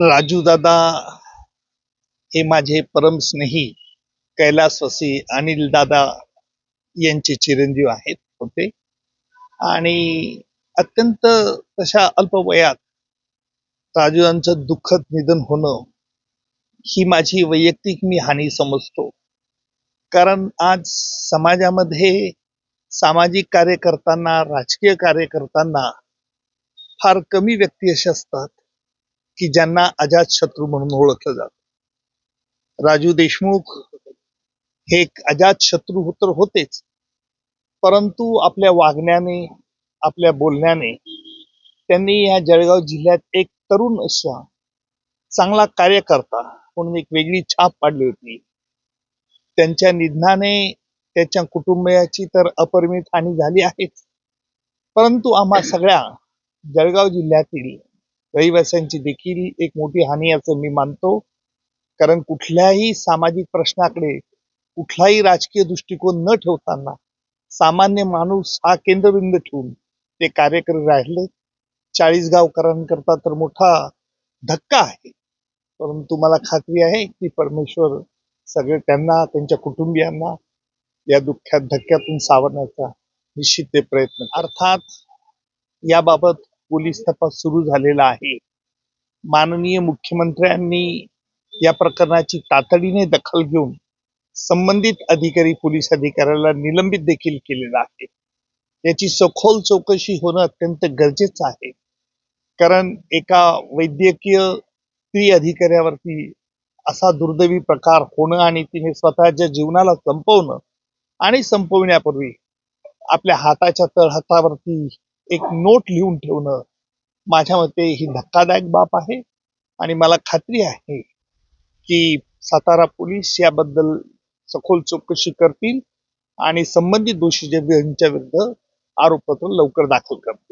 राजू दादा हे माझे परमस्नेही कैलासवासी अनिल दादा यांचे चिरंजीव आहेत होते. आणि अत्यंत तशा अल्प वयात राजू यांचं दुःखद निधन होणं ही माझी वैयक्तिक मी हानी समजतो. कारण आज समाजामध्ये सामाजिक कार्य करताना राजकीय कार्य करताना फार कमी व्यक्ती अशा असतात. की ज्यांना अजात शत्रू म्हणून ओळखलं जात. राजू देशमुख हे एक अजात शत्रू तर होतेच परंतु आपल्या वागण्याने आपल्या बोलण्याने त्यांनी या जळगाव जिल्ह्यात एक तरुण असा चांगला कार्यकर्ता म्हणून एक वेगळी छाप पाडली होती. त्यांच्या निधनाने त्याच्या कुटुंबियाची तर अपरिमित हानी झाली आहेच परंतु आम्हा सगळ्या जळगाव जिल्ह्यातील रहिवाशांची देखील एक मोठी हानी असं मी मानतो. कारण कुठल्याही सामाजिक प्रश्नाकडे कुठलाही राजकीय दृष्टिकोन न ठेवताना सामान्य माणूस हा केंद्रबिंदू ठेवून ते कार्य करत राहिले. चाळीस गावकरांकरता तर मोठा धक्का आहे. परंतु मला खात्री आहे की परमेश्वर सगळे त्यांना त्यांच्या कुटुंबियांना या दुःखात धक्क्यातून सावरण्याचा निश्चित ते प्रयत्न अर्थात याबाबत पोलीस तपास सुरू झालेला आहे. माननीय मुख्यमंत्र्यांनी या प्रकरणाची तातडीने दखल घेऊन संबंधित अधिकारी पोलीस अधिकाऱ्याला निलंबित देखील केलेलं आहे. याची सखोल चौकशी होणं अत्यंत गरजेचं आहे. कारण एका वैद्यकीय स्त्री अधिकाऱ्यावरती असा दुर्दैवी प्रकार होणं आणि तिने स्वतःच्या जीवनाला संपवणं आणि संपवण्यापूर्वी आपल्या हाताच्या तळहातावरती एक नोट लिहून ठेवणं माझ्या मते ही धक्कादायक बाब आहे. आणि मला खात्री आहे की सातारा पोलीस याबद्दल सखोल चौकशी करतील आणि संबंधित दोषी यांच्या विरुद्ध आरोपपत्र लवकर दाखल करतील.